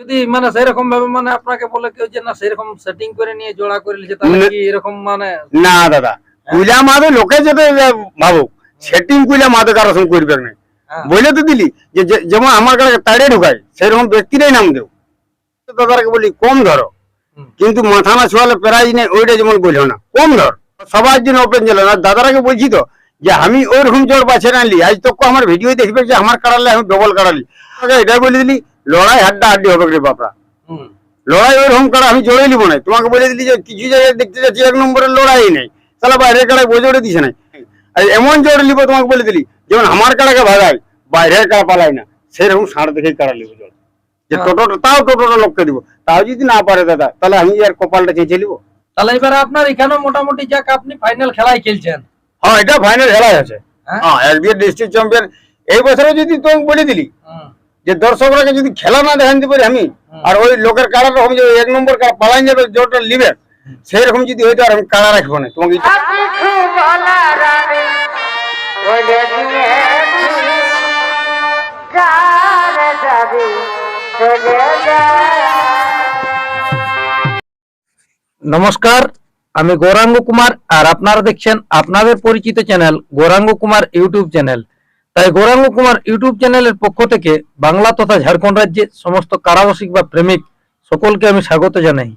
যদি মানে সেরকম ভাবে মানে আপনাকে বলে কেউ যে না সেরকম সেটিং করে নিয়ে জোড়া করে তাহলে কি এরকম মানে না দাদা। কুইলা মাদে লোকে যেতে ভাবুক। সেটিং কুইলা মাদে কারও সঙ্গে করবে না। হ্যাঁ। বলে তো দিলি যে যেমন আমার কাছে তাড়ে ঢুকায় সেরকম ব্যক্তিরাই নাম দেও। দাদাকে বলি কম ধরো। কিন্তু মাথা না ছোয়ালে প্রাইজ নেই ওইটা যেমন বলল না কম ধর। সবার জন্য ওপেন ছিল না। দাদারাকে বলছি তো যে আমি ওইরকম জোর বাছে আনলি আজ তো আমার ভিডিও দেখবে যে আমার কাড়ালে আমি ডবল কাড়ালি। এটাই বলে দিলি লড়াই হাড্ডা হাড্ডি হবে রে বাপরা। লড়াই ওইরকম কাড়া আমি জোরে নিবো না। তোমাকে বলে দিলি যে কিছু জায়গায় দেখতে যাচ্ছি এক নম্বরের লড়াই নেই। তাহলে বাইরের কাড়ায় বোঝরে দিছে নাই আর এমন জোরে নিবো তোমাকে বলে দিলি যেমন আমার কাড়াকে ভাগাই বাইরের কাড়া পালাই না। সেরকম ষাঁড় দেখেই কাড়া নিবো জোর যে হ্যাঁ। টোটোটা তাও টোটোটা লোককে দিব। তাও যদি না পারে দাদা তাহলে আমি আর কপালটা চেঁচে নিবো। তাহলে এবারে আপনার এখানে মোটামুটি যাক আপনি ফাইনাল খেলাই খেলছেন। হ্যাঁ এটা ফাইনাল খেলাই আছে। হ্যাঁ? হ্যাঁ একদিন ডিস্ট্রিক্ট চ্যাম্পিয়ন এই বছরে যদি তোমাকে বলে দিলি। যে দর্শকরাকে যদি খেলা না দেখান দিতে পারি আমি আর ওই লোকের কাড়া রকম যে এক নম্বর কাড়া পালাই যাবে জোরটা লিবে সেই রকম যদি হইতো আর আমি কাড়া রাখব না। তোমাকে নমস্কার আমি গৌরাঙ্গ কুমার আর আপনারা দেখছেন আপনাদের পরিচিত channel Gauranga Kumar YouTube channel. তাই গৌরাঙ্গ কুমার ইউটিউব চ্যানেলের পক্ষ থেকে বাংলা তথা ঝাড়খণ্ড রাজ্যে সমস্ত কারারসিক বা প্রেমিক সকলকে আমি স্বাগত জানাই।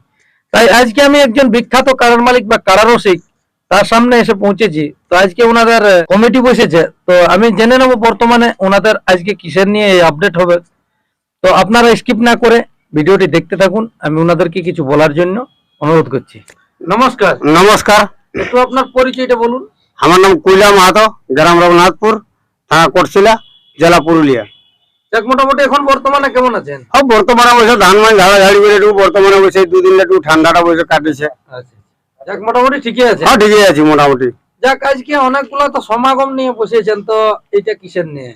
তাই আজকে আমি একজন বিখ্যাত কারার মালিক বা কারারসিক তার সামনে এসে পৌঁছেছি। তো আজকে ওনাদের কমিটি বসেছে। তো আমি জেনে নেব বর্তমানে ওনাদের আজকে কিসের নিয়ে এই আপডেট হবে। তো আপনারা স্কিপ না করে ভিডিওটি দেখতে থাকুন। আমি ওনাদেরকে কিছু বলার জন্য অনুরোধ করছি। নমস্কার। নমস্কার। একটু আপনার পরিচয়টা বলুন। আমার নাম কুইলা মাহাতো গ্রাম রঘুনাথপুর। থানা কোটশিলা জেলা পুরুলিয়া। মোটামুটি এখন বর্তমানে কেমন আছেন? বর্তমানে বসে ধান মান করে একটু বর্তমানে বসে দুদিন একটু ঠান্ডাটা বসে কাটিছে। আচ্ছা যাক মোটামুটি ঠিকই আছে। হ্যাঁ ঠিকই আছি মোটামুটি। যাক আজকে অনেকগুলো তো সমাগম নিয়ে বসেছেন তো এটা কিসের নিয়ে?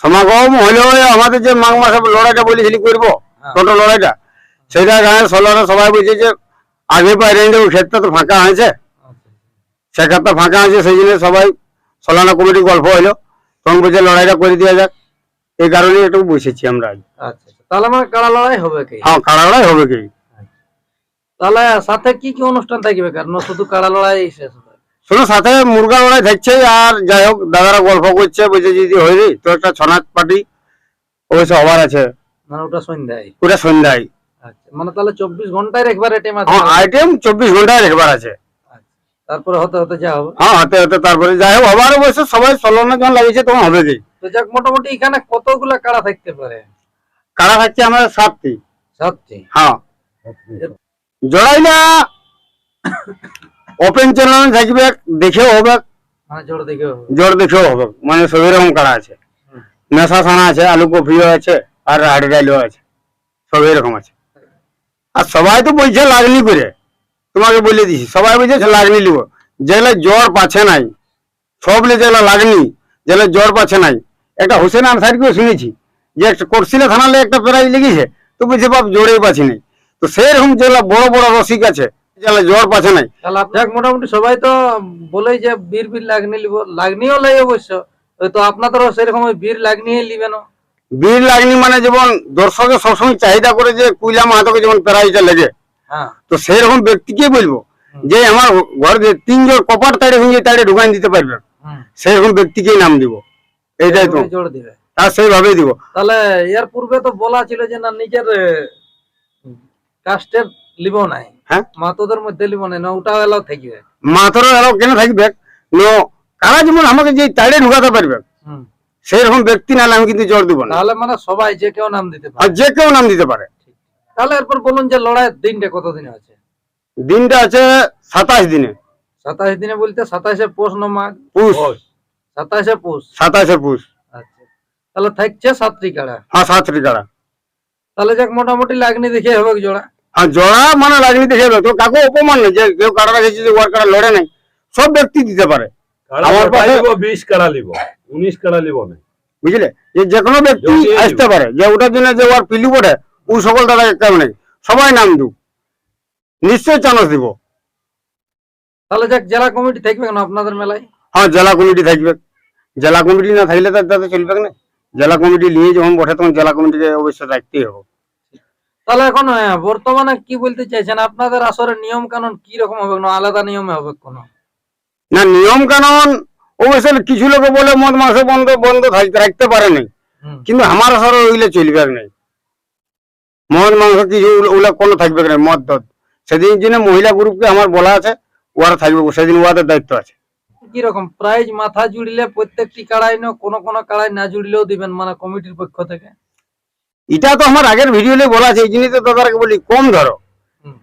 সমাগম হলেও আমাদের যে মাঘ মাসে লড়াইটা বলেছিলি করব? হ্যাঁ। টোটো লড়াইটা। সেটা গায়ে সবাই বলছে যে আগে বাইরে ক্ষেত্রে তো ফাঁকা হয়েছে সেক্ষেত্রে ফাঁকা আছে সেই জন্য সবাই সলানা কমিটি গল্প হইল। বলছে লড়াইটা করে দেওয়া যাক। এই কারণে একটু বসেছি আমরা আজ। আচ্ছা আচ্ছা। তাহলে আমার কাড়া লড়াই হবে কি? হ্যাঁ কাড়া লড়াই হবে কি? তাহলে সাথে কি কি অনুষ্ঠান থাকবে? কারণ শুধু কাড়া লড়াই সাথে মুরগা লড়াই থাকছে আর যাই হোক দাদারা গল্প করছে বলছে যদি হয়ে যায় তো একটা ছনাথ পার্টি অবশ্য হবার আছে। মানে ওটা সন্ধ্যায়? পুরা সন্ধ্যায়। আচ্ছা মানে তাহলে চব্বিশ ঘন্টায় একবারে টেম আছে। হ্যাঁ আইটেম চব্বিশ ঘন্টায় রেখবার আছে। তারপরে হতে হতে যা হবে। হ্যাঁ হাতে হাতে তারপরে যাই হোক হবার অবশ্য সবাই সলনা যখন লাগিয়েছে তখন হবে কি? তো যাক মোটামুটি এখানে কতগুলা কাড়া থাকতে পারে? কারা থাকছে আমাদের সাতটি। সাতটি? হ্যাঁ। জড়াইলা ওপেন চ্যানেল থাকবে দেখেও হবে। মানে জোর দেখে হবে। জোর দেখেও হবে। মানে সবই রকম কারা আছে। মেশা সানা আছে আলু কফিও আছে আর হাড়ি ডাইলও আছে। সবই রকম আছে। আর সবাই তো বলছে লাগনি করে। তোমাকে বলে দিছি সবাই বলছে লাগনি লিব। যেগুলো জ্বর পাচ্ছে নাই। সব লে যেগুলো লাগনি যেগুলো জ্বর পাচ্ছে নাই। একটা হোসেন আনসারিকেও শুনেছি যে একটা করছিলে থানালে একটা প্রাইজ লেগেছে তো বলছে বাপ জ্বরেই পাচ্ছি নাই। তো সেরকম যেগুলো বড় বড় রসিক আছে যেগুলো জ্বর পাচ্ছে নাই। তাহলে আপনার মোটামুটি সবাই তো বলে যে বীর বীর লাগনি লিব লাগনিও লাই অবশ্য। ওই তো আপনাদেরও সেরকম ওই বীর লাগনি লিবে না। বীর লাগনি মানে যেমন দর্শকের সবসময় চাহিদা করে যে কুইলা মাহাতোকে যেমন প্রাইজটা লেগে। তো সেই রকম ব্যক্তিকে বলব যে আমার ঘর তিনজন কপাট তাড়ে ভেঙে তাড়ে ঢুকাই দিতে পারবে। সেই রকম ব্যক্তিকেই নাম দিব। এইটাই তো। আর সেইভাবেই দিব। তাহলে এর পূর্বে তো বলা ছিল যে না নিজের কাস্টের লিব নাই। হ্যাঁ। মাতোদের মধ্যে লিব নাই না ওটাও এলাও থাকবে। মাথর এরাও কেন থাকবে? নো কারা যেমন আমাকে যে তাড়ে ঢুকাতে পারবে সেই রকম ব্যক্তি নাহলে আমি কিন্তু জোর দিব না। তাহলে মানে সবাই যে কেউ নাম দিতে আর পারে যে কেউ নাম দিতে পারে। তাহলে এরপর বলুন যে লড়াইয়ের দিনটা কতদিন আছে? দিনটা আছে সাতাশ দিনে। সাতাশ দিনে বলতে সাতাশে পৌষ না মাঘ? পুষ। সাতাশে পৌষ? সাতাশে পুষ। আচ্ছা। তাহলে থাকছে সাতটি কাড়া হ্যাঁ সাতটি কারা তাহলে যাক মোটামুটি লাগনি দেখে হবে জোড়া? আর জড়া মানে লাগনি দেখে তো কাকু অপমান নেই যে কেউ কারা রেখেছে যে ওয়ার কারা লড়ে নাই সব ব্যক্তি দিতে পারে। আমার পাশে- বিশ কাড়া লিব? উনিশ কাড়া লিব না? বুঝলে? যে যে কোনো ব্যক্তি আসতে পারে। যে ওটার জন্য যে ওর পিলু বটে ও সকল দাদা সবাই নাম দু চানস দিব। তাহলে যাক জেলা কমিটি থাকবে কেন আপনাদের মেলায়? হ্যাঁ জেলা কমিটি থাকবে। জেলা কমিটি না থাকলে চলবে না জেলা কমিটি নিয়ে যখন বসে তখন জেলা কমিটিকে অবশ্যই রাখতেই হবে। তাহলে এখন বর্তমানে কি বলতে চাইছেন? আপনাদের আসরে নিয়ম কানুন কি রকম হবে না আলাদা নিয়মে হবে কোনো? না নিয়ম কানুন অবশ্য কিছু লোকে বলে মদ মাংস বন্ধ বন্ধ থাকতে রাখতে পারে নাই কিন্তু আমার শহরে ওইগুলো চলবে নাই। মদ মাংস কিছু ওগুলো কোনো থাকবে না মদ দদ সেদিন জন্য মহিলা গ্রুপকে আমার বলা আছে ওরা থাকবে। সেদিন ওদের দায়িত্ব আছে। কি রকম প্রাইজ মাথা জুড়িলে প্রত্যেকটি কাড়াই না কোনো কোনো কাড়াই না জুড়লেও দিবেন মানে কমিটির পক্ষ থেকে। এটা তো আমার আগের বলা আছে এই জিনিসটা দাদাকে বলি কম ধরো।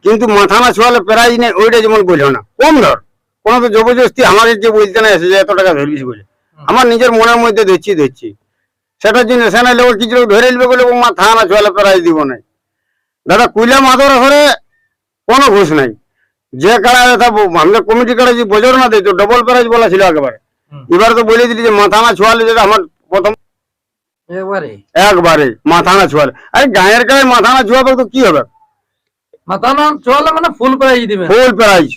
কিন্তু মাথা না ছোয়ালে প্রাইজ নেই ওইটা যেমন বলল না কম ধর। কোনো তো জবরদস্তি আমাদের যে বলতে না এসে যে এত টাকা ধরিস বলে আমার নিজের মনের মধ্যে ধরছি ধরছি। সেটার জন্য সে নাইলে ওর কিছু লোক ধরে নিবে বলে মাথা না ছোয়ালে প্রাইজ দিব না। দাদা কুইলা মাদর আসরে কোনো ঘুষ নাই। যে কথা আমাদের কমিটি কাড়া যে বজর না দিত ডবল প্রাইজ বলা ছিল একেবারে। এবার তো বলে দিলি যে মাথা না ছোয়ালে যেটা আমার প্রথম একবারে মাথা না ছোয়ালে। আরে গায়ের গায়ে মাথা না ছোয়াবে তো কি হবে? মাথা না চলে মানে ফুল প্রাইজ দিবেন ফুল প্রাইজ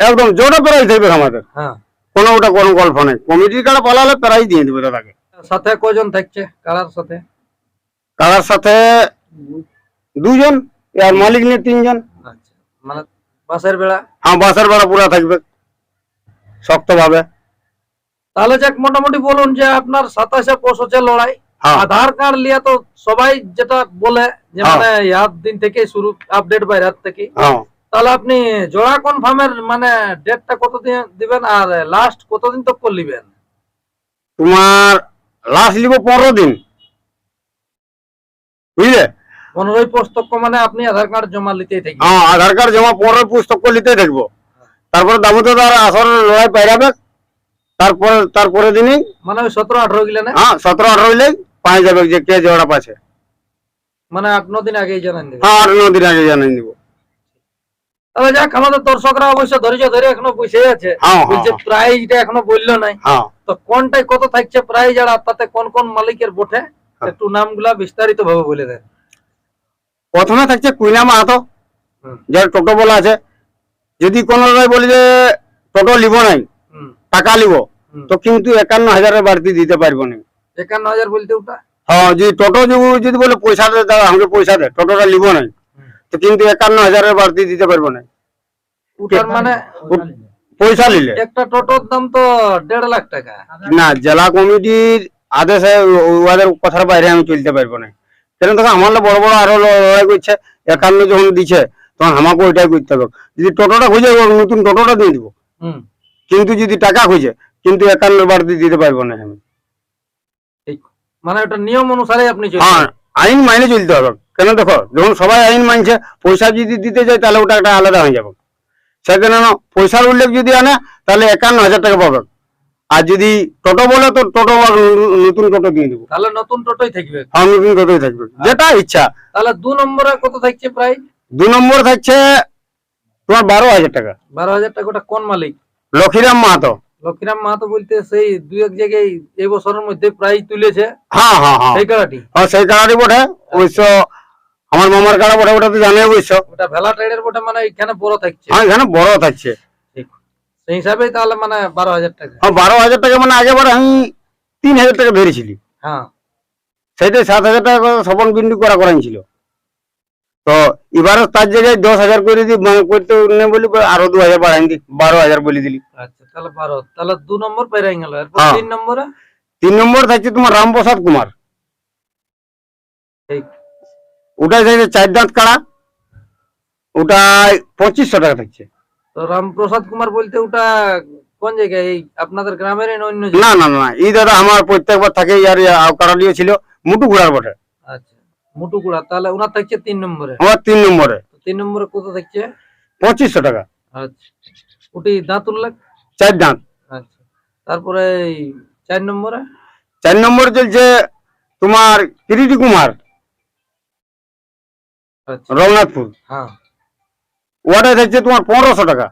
একদম জোরে প্রাইজ থাকবে আমাদের। হ্যাঁ। কোনো ওটা কোনো গল্প নেই। কমিটির কাড়া পালালে প্রাইজ দিয়ে দেবে দাদাকে। সাথে কজন থাকছে? কারার সাথে? কারার সাথে দুজন আর মালিক নিয়ে তিনজন। আচ্ছা মানে বাসের বেড়া? হ্যাঁ বাসের ভাড়া পুরা থাকবে শক্ত ভাবে তাহলে যাক মোটামুটি বলুন যে আপনার সাতাশে হচ্ছে লড়াই। হ্যাঁ। আধার কার্ড লিয়া তো সবাই যেটা বলে যে হ্যাঁ। মানে ইয়ার দিন থেকে শুরু আপডেট বাইরে থেকে তাহলে আপনি জোড়া কনফার্মের মানে ডেটটা কতদিন দিবেন আর লাস্ট কতদিন তক করলিবেন তোমার লাস্ট লিব পনেরো দিন। বুঝলে? পনেরোই পুস্তক মানে আপনি আধার কার্ড জমা নিতেই থাকবেন। হ্যাঁ আধার কার্ড জমা পনেরো পুস্তক নিতে থাকব। তারপরে দামোদর আসর লড়াই পাইরাবে তারপরে তারপরে দিনই মানে ওই সতেরো আঠারো গিলে না? হ্যাঁ সতেরো আঠারো হইলে পাই যাবে যে কে জোড়া পাচ্ছে মানে আট ন দিন আগেই জানান দেবেন হ্যাঁ আট ন দিন আগে জানাই দিব। তাহলে যাক আমাদের দর্শকরা অবশ্য ধৈর্য ধরে এখনও বসে আছে। হ্যাঁ হ্যাঁ বলছে প্রাইজটা এখনও বলল নাই। হ্যাঁ। তো কোনটাই কত থাকছে প্রাইজ আর তাতে কোন কোন মালিকের বটে? হ্যাঁ। একটু নামগুলা বিস্তারিত ভাবে বলে দেন। প্রথমে থাকছে কুইনা মাহাতো। যার টোটো বলা আছে। যদি কোনো বলে যে টোটো লিব নাই টাকা লিব তো কিন্তু একান্ন হাজারের বাড়তি দিতে পারব না। একান্ন হাজার বলতে ওটা? হ্যাঁ যদি টোটো যদি- বলে পয়সা দে দাদা আমাকে পয়সা দে টোটোটা লিব নাই। তো কিন্তু একান্ন হাজারের বাড়তি দিতে পারব না। ওটার মানে পয়সা নিলে একটা টোটোর দাম তো দেড় লাখ টাকা। না জেলা কমিটির আদেশে ওদের কথার বাইরে আমি চলতে পারব না। কেন দেখো আমার বড় বড় আরও লড়াই করছে একান্ন যখন দিচ্ছে তখন আমাকে ওইটাই করতে হবে। যদি টোটোটা খুঁজে নতুন টোটোটা দিয়ে দিব। হুম। কিন্তু যদি টাকা খুঁজে কিন্তু একান্ন বাড়তি দিতে পারব না আমি। মানে ওটা নিয়ম অনুসারে আপনি হ্যাঁ আইন মাইনে চলতে হবে। কেন দেখো যখন সবাই আইন মানছে পয়সা যদি দিতে যায় তাহলে ওটা একটা আলাদা হয়ে যাবে। সেখানে না পয়সার উল্লেখ যদি আনে তাহলে একান্ন হাজার টাকা পাবে। আর যদি টোটো বলে তো টোটো আবার ন- নতুন টোটো দিয়ে দেবো। তাহলে নতুন টোটোই থাকবে। হ্যাঁ নতুন টোটোই থাকবে। যেটা ইচ্ছা। তাহলে দু নম্বরে কত থাকছে প্রাইস দু নম্বর থাকছে তোমার বারো হাজার টাকা। বারো হাজার টাকা ওটা কোন মালিক? লক্ষীরাম মাহাতো। লক্ষীরাম মাহাতো বলতে সেই দুই এক জায়গায় এই বছরের মধ্যে প্রাইজ তুলেছে। হ্যাঁ হ্যাঁ হ্যাঁ। সেই কাড়াটি হ্যাঁ সেই কাড়াটি বটে। অবশ্য আমার মামার কাড়া বটে ওটা তো জানে অবশ্য। ওটা ভেলা টাইডের বটে মানে এখানে বড় থাকছে। হ্যাঁ এখানে বড় থাকছে। সেই হিসাবেই তাহলে মানে বারো হাজার টাকা। হ্যাঁ বারো হাজার টাকা মানে আগেবার আমি তিন হাজার টাকা ধরেছিলি। হ্যাঁ। সেইটাই সাত হাজার টাকা স্বপন বিন্দু করা করাইছিল তো এবারে তার জায়গায় দশ হাজার করে দি মানে করতে নেই বলি আরও দু হাজার বাড়াই দি বারো হাজার বলে দিলি। আচ্ছা তাহলে বারো তাহলে দু নম্বর পেরাই গেল। হ্যাঁ। তিন নম্বরে? তিন নম্বর থাকছে তোমার রামপ্রসাদ কুমার। ওটাই থাকছে চার দাঁত কাড়া। ওটাই পঁচিশশো টাকা থাকছে। তো রামপ্রসাদ কুমার বলতে ওটা কোন জায়গায়? এই আপনাদের গ্রামের অন্য না না না এই দাদা আমার প্রত্যেকবার থাকে আর নিয়ে ছিল মুটু ঘোড়ার বটে। আচ্ছা মুটুকুড়া। তাহলে ওনার থাকছে তিন নম্বরে। আমার তিন নম্বরে। তো তিন নম্বরে কত থাকছে? পঁচিশশো টাকা। আচ্ছা ওটি দাঁত উল্লেখ চার দাঁত। আচ্ছা তারপরে এই চার নম্বরে? চার নম্বরে চলছে তোমার কিরিটি কুমার আচ্ছা। রঘুনাথপুর। হ্যাঁ। ওটাই থাকছে তোমার পনেরোশো টাকা।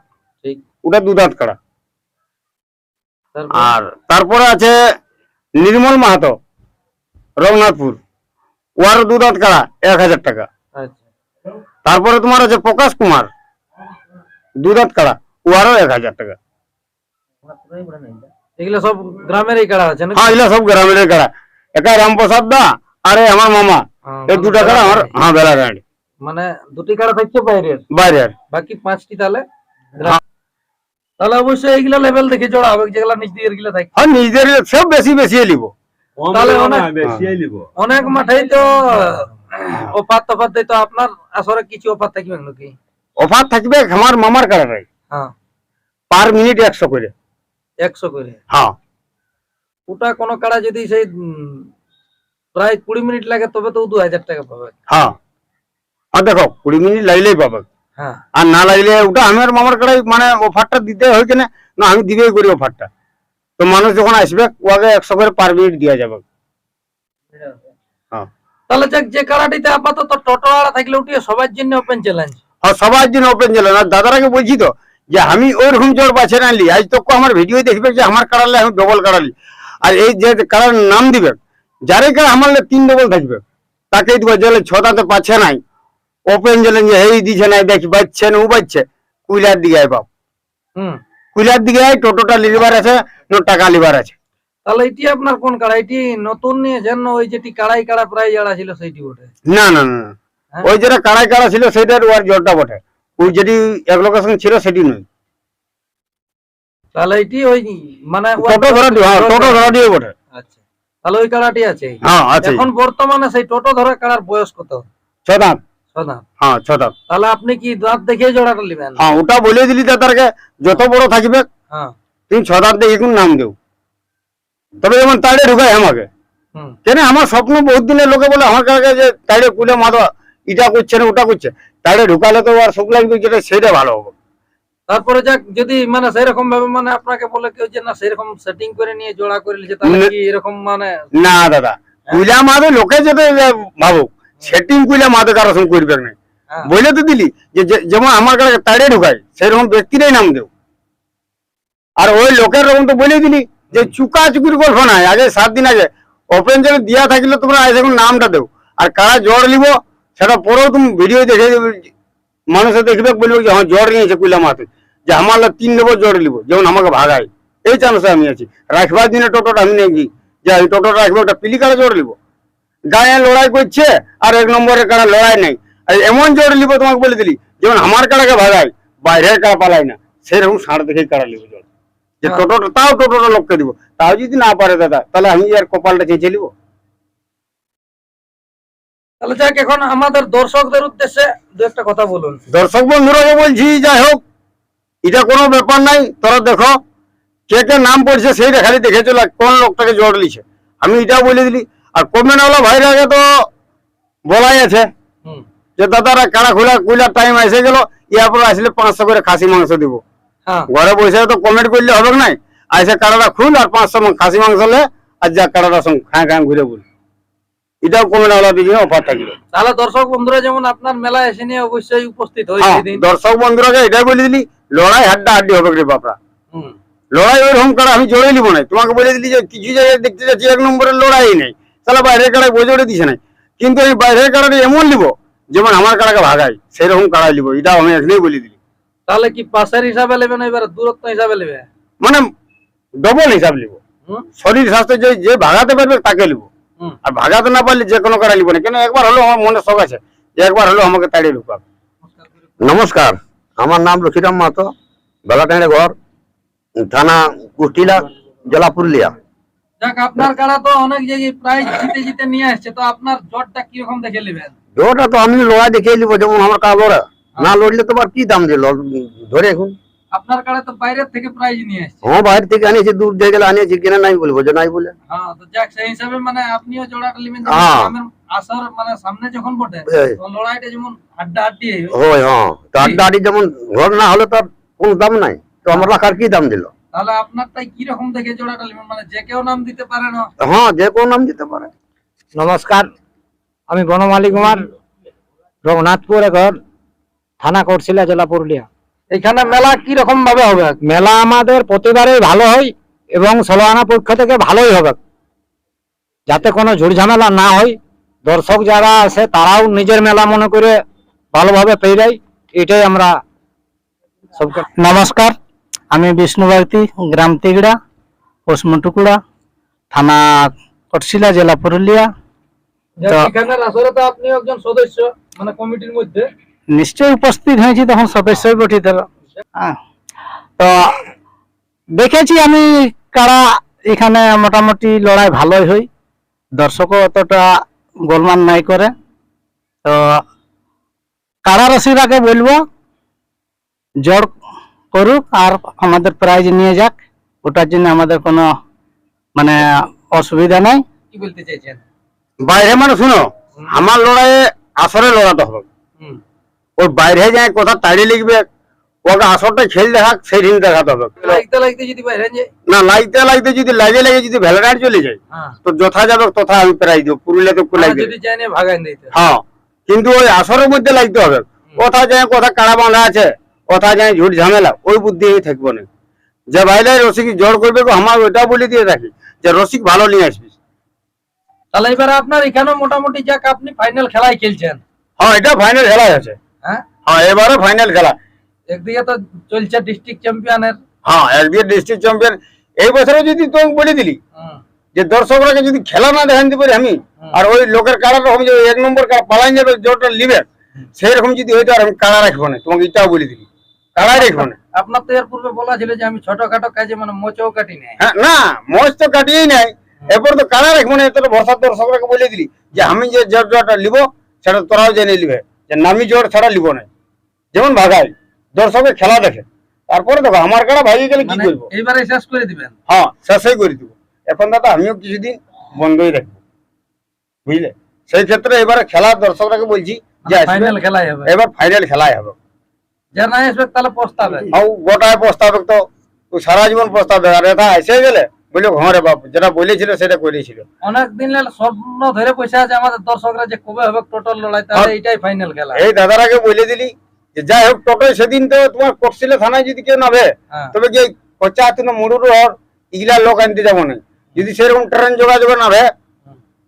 ওটা দু দাঁত কাড়া। আর তারপরে আছে নির্মল মাহাতো রঘুনাথপুর। ওয়ারও দু দাঁত কাড়া এক হাজার টাকা। আচ্ছা। তারপরে তোমার আছে প্রকাশ কুমার দু দাঁত কাড়া ওয়ারও এক হাজার টাকা। এগুলো সব গ্রামেরই কাড়া আছে না হ্যাঁ এগুলো সব গ্রামের কাড়া। একা রামপ্রসাদ দা আরে আমার মামা। হ্যাঁ, এই দুটা কাড়া আমার হ্যাঁ বেলা গাড়ি। মানে দুটি কাড়া থাকছে বাইরের। বাইরের। বাকি পাঁচটি তাহলে তাহলে অবশ্যই এইগুলা লেভেল দেখে জোড়া হবে যেগুলা নিচ গিলা থাকে আর নিজের সব বেশি বেশি লিব তাহলে অনেক- বেশিই লিব অনেক মাঠেই তো অফার তফার দেয় তো আপনার আসরে কিছু অফার থাকবে নাকি? অফার থাকবে আমার মামার কাড়াটাই। হ্যাঁ। পার মিনিট একশো করে। একশো করে? হ্যাঁ। ওটা কোনো কাড়া যদি সেই প্রায় কুড়ি মিনিট লাগে তবে তো দু হাজার টাকা পাবে। হ্যাঁ। আর দেখো কুড়ি মিনিট লাগলেই পাবে। হ্যাঁ। আর না লাগলে ওটা আমি আর মামার কাড়াই মানে অফারটা দিতে হয় কিনা না আমি দিবেই করি অফারটা। তো মানুষ যখন আসবে ওকে একশো করে পার মিনিট দেওয়া যাবে। হ্যাঁ। তাহলে যাক যে কাড়াটিতে আপাতত টোটো আড়া থাকলে উঠে সবার জন্য ওপেন চ্যালেঞ্জ আর সবার জন্য ওপেন ছিল না দাদারাকে বলছি তো যে আমি ওই রকম জোর বাছে না লি। আজ তো আমার ভিডিও দেখবে যে আমার কাড়ালে আমি ডবল কাড়ালি। আর এই যে কাড়ার নাম দিবে যারে কাড়া আমার তিন ডবল থাকবে। তাকেই দিবে জলে ছদাতে পাচ্ছে নাই। ওপেন চ্যালেঞ্জ এই দিছে নাই দেখি বাচ্চে না ও বাচ্চে কুইলার দিকে আয় বাপ। হুম। কুইলার দিকে আয় টোটোটা লিবার আছে না টাকা লিবার আছে। তাহলে এটি আপনার কোন কাড়া এটি নতুন নিয়েছেন না ওই যেটি কাড়াই কাড়া প্রায় আড়া ছিল সেইটি ওঠে না না না না। হ্যাঁ? ওই যেটা কাড়াই কাড়া ছিল সেটার ওর জোরটা বটে। ওই যেটি এক লোকেশন ছিল সেটি নয়। তাহলে এটি ওই মানে টোটো ধরা দিয়ে হ্যাঁ টোটো ধরা দিয়ে বটে। আচ্ছা। তাহলে ওই কাড়াটি আছে। হ্যাঁ আছে। এখন বর্তমানে সেই টোটো ধরা কাড়ার বয়স কত? ছদাঁত সদা হ্যাঁ ছদাঁত তাহলে আপনি কি দাঁত দেখে জোড়াটা নেবেন? হ্যাঁ ওটা বলে দিলি দাদারকে যত বড় থাকবে হ্যাঁ। তুমি ছদার দিয়ে এখন নাম দেও। তবে যেমন তাড়ে আমাকে। কেন আমার স্বপ্ন বহুত দিনের লোকে বলে আমার কাছে যে তাড়ে কুলে মাদা ইটা করছে না ওটা করছে। তাড়ে ঢুকালে তো আর শোক লাগবে যেটা সেটা ভালো হবে। তারপরে যাক যদি মানে সেরকম ভাবে মানে আপনাকে বলে কেউ যে না সেরকম সেটিং করে নিয়ে জোড়া করে নিয়েছে তাহলে। কি এরকম মানে না দাদা। কুইলা মাদে লোকে যেতে ভাবুক সেটিং কুইলা মাদে কারও সঙ্গে করবে না। হ্যাঁ, বলে তো দিলি যে যেমন আমার কাছে তাড়ে ঢুকায় সেরকম ব্যক্তিরাই নাম দেও। আর ওই লোকের রকম তো বলে দিলি যে চুকা চুকির গল্প নাই আগে সাত দিন আগে ওপেন যদি দিয়া থাকলে তোমরা আজ এখন নামটা দেও। আর কারা জ্বর নিব সেটা পরেও তুমি ভিডিও দেখে মানুষে দেখবে বলবে যে হ্যাঁ জ্বর নিয়েছে কুইলা মাতে যে আমার লা তিন নেব জ্বর নিব যেমন আমাকে ভাগায়। এই চান্সে আমি আছি। রাখবার দিনে টোটোটা আমি নেই যে আমি টোটোটা রাখব ওটা পিলি কারা জ্বর নিব। গায়ে লড়াই করছে আর এক নম্বরের কারা লড়াই নাই। আর এমন জোর নিব তোমাকে বলে দিলি যেমন আমার কারাকে ভাগায় বাইরের কারা পালাই না। সেরকম ষাঁড় দেখেই কারা নিব জোর যে হ্যাঁ। টোটোটা তাও টোটোটা লোককে দিব। তাও যদি না পারে দাদা তাহলে আমি আর কপালটা চেঁচে নিব? তাহলে যাক এখন আমাদের দর্শকদের উদ্দেশ্যে দু একটা কথা বলুন। দর্শক বন্ধুরাকে বলছি যাই হোক এটা কোনো ব্যাপার নাই। তোরা দেখো কে কে নাম পড়ছে সেইটা খালি দেখে চলে কোন লোকটাকে জোর লিছে আমি এটাও বলে দিলি আর কমেন্টওয়ালা ভাইরা আগে তো বলাই আছে যে দাদারা কাড়া খোলা কুলার টাইম এসে গেল ইয়ার পর আসলে পাঁচশো করে খাসি মাংস দিব। হ্যাঁ। ঘরে বসে তো কমেন্ট করলে হবে নাই? আইসে কাড়াটা খুল আর পাঁচশো খাসি মাংস লে আর যা কাড়াটা সঙ্গে খাঁ খাঁ ঘুরে বল। এটাও কমেন্টওয়ালা দিকে অফার থাকল তাহলে দর্শক বন্ধুরা যেমন আপনার মেলা এসে নিয়ে অবশ্যই উপস্থিত হয় হ্যাঁ দর্শক বন্ধুরাকে এটাই বলে দিলি লড়াই হাড্ডা হাড্ডি হবে রে বাপরা। লড়াই ওই রকম কাড়া আমি জোরে নিব না তোমাকে বলে দিলি যে কিছু জায়গায় দেখতে যাচ্ছি এক নম্বরের লড়াই নেই। তাহলে বাইরের কাড়ায় বোঝরে দিছে নাই। কিন্তু আমি বাইরের কাড়াটা এমন নিব যেমন আমার কাড়াকে ভাগাই সেই রকম কাড়াই নিব এটাও আমি এখানেই বলে দিলি। তাহলে কি পাশের হিসাবে নেবে না এবার দূরত্ব হিসাবে নেবে? মানে ডবল হিসাব নিব। শরীর স্বাস্থ্য যে যে ভাগাতে পারবে তাকে নিব। আর ভাগাতে না পারলে যে কোনো কাড়া নিব না। কেন একবার হলো আমার মনে শখ আছে যে একবার হলো আমাকে তাড়িয়ে ঢুকাবে নমস্কার আমার নাম লক্ষ্মীরাম মাহাতো বেলাটাঁড়ে ঘর থানা কুষ্টিলা জেলা পুরুলিয়া। যাক আপনার কাড়া তো অনেক জায়গায় প্রাইজ জিতে জিতে নিয়ে আসছে তো আপনার জটটা কীরকম দেখে নেবেন? তো আমি লড়াই দেখিয়ে নিবো যেমন আমার লড়া না লড়লে কি দাম ধরে এখন। আপনার তো বাইরের থেকে প্রাইজ নিয়ে আসছে। হ্যাঁ বাইরে থেকে আনিয়েছি দূর আনিয়েছি কিনা নাই বলব যে নাই বলে। হ্যাঁ তো যাক সেই হিসাবে মানে আপনিও জোড়াটা নেবেন হ্যাঁ। আমার আসার মানে সামনে যখন বটে তো লড়াইটা যেমন হাড্ডি ওই হ্যাঁ তো আড্ডা আড্ডি যেমন ঘর না হলে তার কোনো দাম নাই। তো আমার রাখার কি দাম দিল? তাহলে আপনারটাই কীরকম দেখে জোড়াটা নেবেন? মানে যে কেউ নাম দিতে পারে না। হ্যাঁ যে কোনো নাম দিতে পারে। নমস্কার আমি বনমালী কুমার রঘুনাথপুর ঘর থানা করছিলা জেলা পুরুলিয়া। এখানে মেলা কি রকম ভাবে হবে? মেলা আমাদের প্রতিবারেই ভালো হয় এবং ষোলো আনা পক্ষ থেকে ভালোই হবে। যাতে কোনো ঝুড়ঝামেলা না হয় দর্শক যারা আছে তারাও নিজের মেলা মনে করে ভালোভাবে পেয়ে যায় এটাই আমরা সবকে নমস্কার আমি বিষ্ণু ভারতী গ্রাম তিগড়া পোস্ট মটুকুড়া থানা কটশিলা জেলা পুরুলিয়া। আপনি একজন সদস্য মানে কমিটির মধ্যে। নিশ্চয়ই উপস্থিত হয়েছি তখন সদস্যই গঠিত হ্যাঁ। তো দেখেছি আমি কারা এখানে মোটামুটি লড়াই ভালোই হই। দর্শকও অতটা গোলমান নাই করে। তো কারা রসিকরাকে বলব জোর করুক আর আমাদের প্রাইজ নিয়ে যাক। ওটার জন্য আমাদের কোনো মানে অসুবিধা নাই। কি বলতে চাইছেন? বাইরে মানে শুনো আমার লড়াইয়ে আসরে লড়াতে হবে। ওই বাইরে যায় কথা তাড়ি লিখবে ওকে আসরটা খেল দেখাক সেই দিন দেখাতে হবে। লাগতে লাগতে যদি বাইরে যায়? না লাগতে লাগতে যদি লাগে লাগে যদি ভ্যালেরার চলে যায় হ্যাঁ। তো যথা যাবে তথা আমি প্রাইজ দেবো পুরুলিয়া তো আর লাগবে যদি চাই ভাগাই দিতে। হ্যাঁ কিন্তু ওই আসরের মধ্যে লাগতে হবে। কথা যায় কথা কাড়া বাঁধা আছে কথা যায় ঝুট ঝামেলা ওই বুদ্ধি আমি থাকব না। যে ভাইলে রসিক জোর করবে আমার ওইটা বলে দিয়ে রাখি যে রসিক ভালো নিয়ে আসবি তাহলে এবার আপনার এখানে মোটামুটি যাক আপনি ফাইনাল খেলাই খেলছেন। হ্যাঁ এটা ফাইনাল খেলা আছে। হ্যাঁ? হ্যাঁ এবারে ফাইনাল খেলা। একদিকে তো চলছে ডিস্ট্রিক্ট চ্যাম্পিয়নের হ্যাঁ একদিকে ডিস্ট্রিক্ট চ্যাম্পিয়ন এই বছরে যদি তুমি বলে দিলি যে দর্শকরাকে যদি খেলা না দেখান দিতে পারি আমি আর ওই লোকের কাড়া রকম যে এক নম্বর কাড়া পালাই যাবে যেটা লিবে সেই রকম যদি হইতো আর আমি কাড়া রাখব না তোমাকে এটাও বলে দিলি। কাড়াই রাখব না আপনার তো এর পূর্বে বলা ছিল যে আমি ছোটখাটো কাজে মানে মোচও কাটি নেই। হ্যাঁ না মজ তো কাটিয়েই নাই। এরপর তো কাড়া রাখব না তোর ভরসা দর্শকরাকে বলে দিলি যে আমি যে জোরটা সেটা তোরাও জেনে লিবে। যে নামি জোর ছাড়া না যেমন ভাগাই দর্শকের খেলা দেখে। তারপরে দেখো আমার কাড়া ভাগিয়ে গেলে কি মানে করব? এইবারে শেষ করে দিবেন? হ্যাঁ শেষই করে দিব। এখন দাদা আমিও কিছুদিন বন্ধই রাখব। বুঝলে? সেই ক্ষেত্রে এবারে খেলা দর্শকরাকে বলছি যে ফাইনাল খেলাই হবে। এবার ফাইনাল খেলাই হবে। যার আসবে তাহলে পস্তাবে আর গোটায় প্রস্তাব তো সারা জীবন প্রস্তাব আর এটা এসে গেলে বলল ঘরে বাপ যেটা বলেছিল সেটা করেছিল। অনেক দিন স্বপ্ন ধরে পয়সা আছে আমাদের দর্শকরা যে কবে হবে টোটাল লড়াই তাহলে হ্যাঁ। ফাইনাল খেলা। এই দাদারাকে বলে দিলি যে যাই হোক টোটোয় সেদিন তো তোমার করছিলে থানায় যদি কেউ নাবে হ্যাঁ। তবে কি কচা তুন মুড়ুর হর ইগলা লোক আনতে যাব না। যদি সেরকম ট্রেন যোগাযোগ না হবে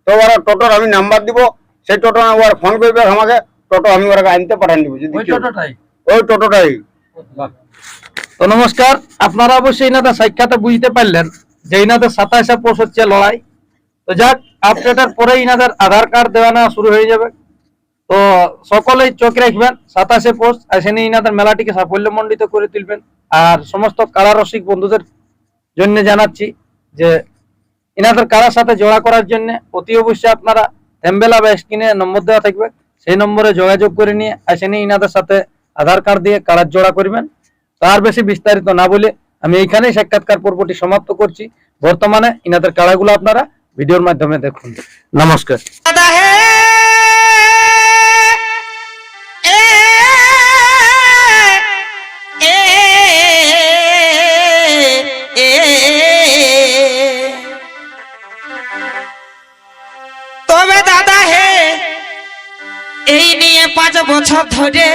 তো ওরা টোটোর আমি নাম্বার দিব সেই টোটো ওরা ফোন করবে আমাকে টোটো আমি ওরা আনতে পাঠান দিব যদি টোটোটাই? ওই টোটোটাই তো নমস্কার, আপনারা অবশ্যই ইনাদের সাক্ষাতে বুঝতে পারলেন যে ইনাদের সাতাশে পোষ হচ্ছে লড়াই। তো যাক আপডেটের পরে ইনাদের আধার কার্ড দেওয়া নেওয়া শুরু হয়ে যাবে। তো সকলেই চোখ রাখবেন সাতাশে পোষ আসেনি ইনাদের মেলাটিকে সাফল্যমণ্ডিত করে তুলবেন। আর সমস্ত কারা রসিক বন্ধুদের জন্য জানাচ্ছি যে ইনাদের কারার সাথে জোড়া করার জন্য অতি অবশ্যই আপনারা থ্যাম্বেলা বা স্ক্রিনে নম্বর দেওয়া থাকবে। সেই নম্বরে যোগাযোগ করে নিয়ে আসেনি ইনাদের সাথে আধার কার্ড দিয়ে কারার জোড়া করবেন তার বেশি বিস্তারিত না বলে আমি এইখানেই সাক্ষাৎকার পর্বটি সমাপ্ত করছি বর্তমানে ইনাদের কাড়াগুলো আপনারা ভিডিওর মাধ্যমে দেখুন নমস্কার এ এ এ তবে দাদা হে এই নিয়ে পাঁচ বছর ধরে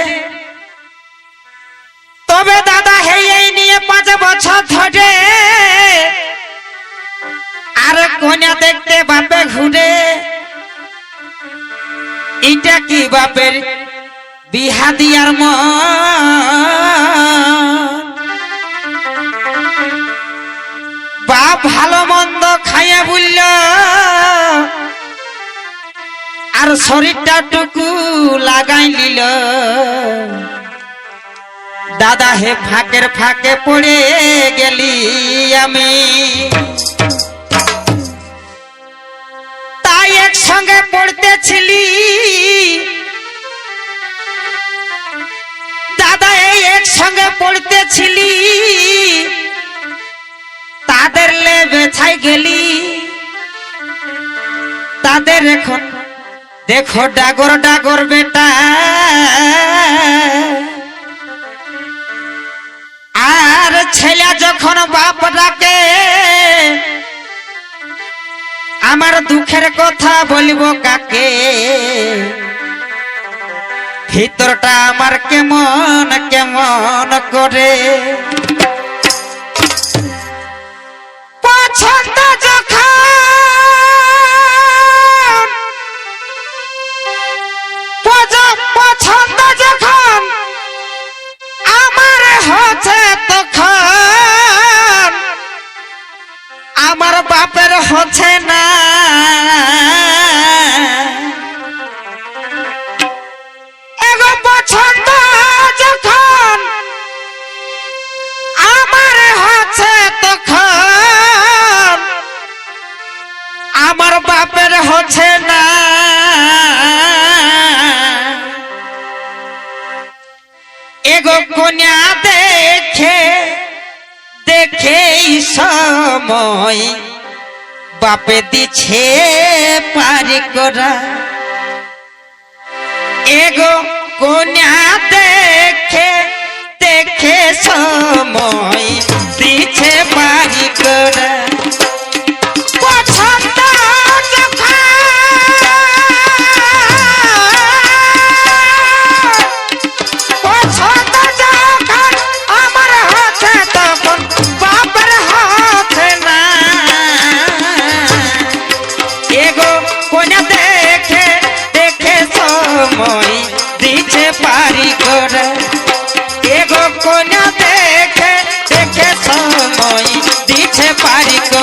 তবে দাদা হে এই নিয়ে পাঁচ বছর ধরে আর কন্যা দেখতে বাপে ঘুরে। এটা কি বাপের বিহা দিয়ার মন? বাপ ভালো মন্দ খাইয়া বলল, আর শরীরটা টুকু লাগাই নিল। দাদা হে ফাঁকের ফাঁকে পড়ে গেলি আমি। তাই একসঙ্গে পড়তেছিলি। দাদা এই একসঙ্গে পড়তেছিলি। তাদের লেবে ছাই গেলি। তাদের এখন দেখো ডাগর ডাগর বেটা। ছেলে যখন বাপ ডাকে আমার দুঃখের কথা বলিব কাকে? ভিতরটা আমার কেমন কেমন করে? এগো কন্যা দেখে দেখে সময় বাপে দিছে পারি করা এগো কন্যা দেখে দেখে সময় দিছে পারি করা দিছে পারি করে